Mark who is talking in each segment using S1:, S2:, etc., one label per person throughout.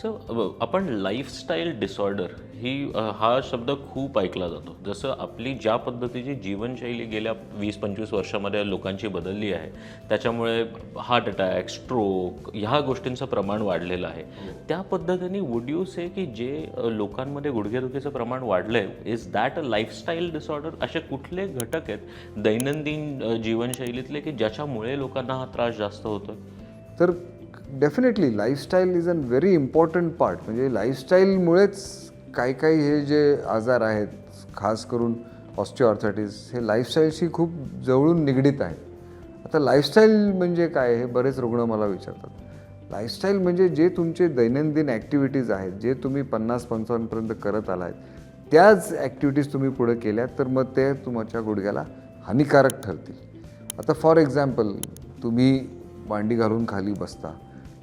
S1: So आपण lifestyle disorder ही हा शब्द खूप ऐकला जातो. जसं आपली ज्या पद्धतीची जीवनशैली गेल्या वीस पंचवीस वर्षामध्ये लोकांची बदलली आहे त्याच्यामुळे हार्ट अटॅक स्ट्रोक ह्या गोष्टींचं प्रमाण वाढलेलं आहे. त्या पद्धतीने वुड यू से की जे लोकांमध्ये गुडघेदुखीचं प्रमाण वाढलं आहे is that a lifestyle disorder असे कुठले घटक आहेत दैनंदिन जीवनशैलीतले की ज्याच्यामुळे लोकांना हा त्रास जास्त होतो
S2: तर definitely lifestyle is an very important part म्हणजे लाईफस्टाईलमुळेच काही काही हे जे आजार आहेत खास करून ऑस्टिओआर्थरायटिस हे लाईफस्टाईलशी खूप जवळून निगडीत आहेत आता लाईफस्टाईल म्हणजे काय हे बरेच रुग्ण मला विचारतात. लाईफस्टाईल म्हणजे जे तुमचे दैनंदिन ॲक्टिव्हिटीज आहेत जे तुम्ही पन्नास पंचावन्नपर्यंत करत आलात त्याच ॲक्टिव्हिटीज तुम्ही पुढे केल्यात तर मग ते तुमच्या गुडघ्याला हानिकारक ठरतील. आता फॉर एक्झाम्पल तुम्ही मांडी घालून खाली बसता.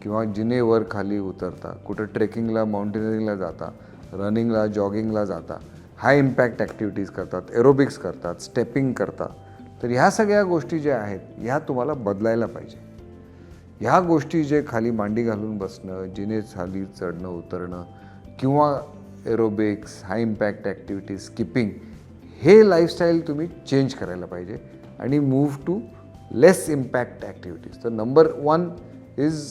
S2: किंवा जिने वर खाली उतरता कुठं ट्रेकिंगला माउंटेनिअरिंगला जाता रनिंगला जॉगिंगला जाता हाय इम्पॅक्ट ॲक्टिव्हिटीज करतात एरोबिक्स करतात स्टेपिंग करतात. तर ह्या सगळ्या गोष्टी ज्या आहेत ह्या तुम्हाला बदलायला पाहिजे. ह्या गोष्टी जे खाली मांडी घालून बसणं जिने खाली चढणं उतरणं किंवा aerobics high impact activities skipping हे लाईफस्टाईल तुम्ही चेंज करायला पाहिजे. आणि move to less impact activities तर number one is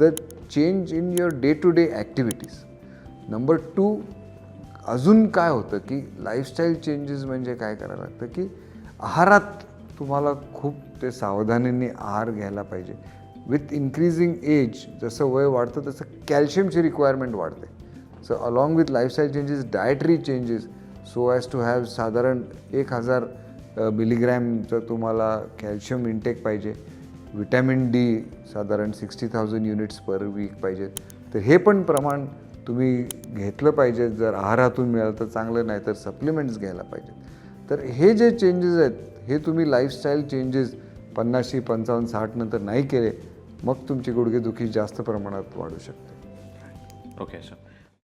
S2: the change in your day to day activities number two अजून काय होतं की लाईफस्टाईल चेंजेस म्हणजे काय करायला लागतं की आहारात तुम्हाला खूप ते सावधानीने आहार घ्यायला पाहिजे. विथ इन्क्रीजिंग एज जसं वय वाढतं तसं कॅल्शियमची रिक्वायरमेंट वाढते. So along with lifestyle changes dietary changes so as to have साधारण एक हजार मिलीग्रॅमचं तुम्हाला कॅल्शियम इंटेक पाहिजे. विटॅमिन डी साधारण sixty thousand units per week पाहिजेत तर हे पण प्रमाण तुम्ही घेतलं पाहिजे. जर आहारातून मिळालं तर चांगलं नाही तर सप्लिमेंट्स घ्यायला पाहिजेत. तर हे जे चेंजेस आहेत हे तुम्ही लाईफस्टाईल चेंजेस पन्नासशी पंचावन्न साठ नंतर नाही केले मग तुमची गुडघेदुखी जास्त प्रमाणात वाढू शकते.
S1: Okay sir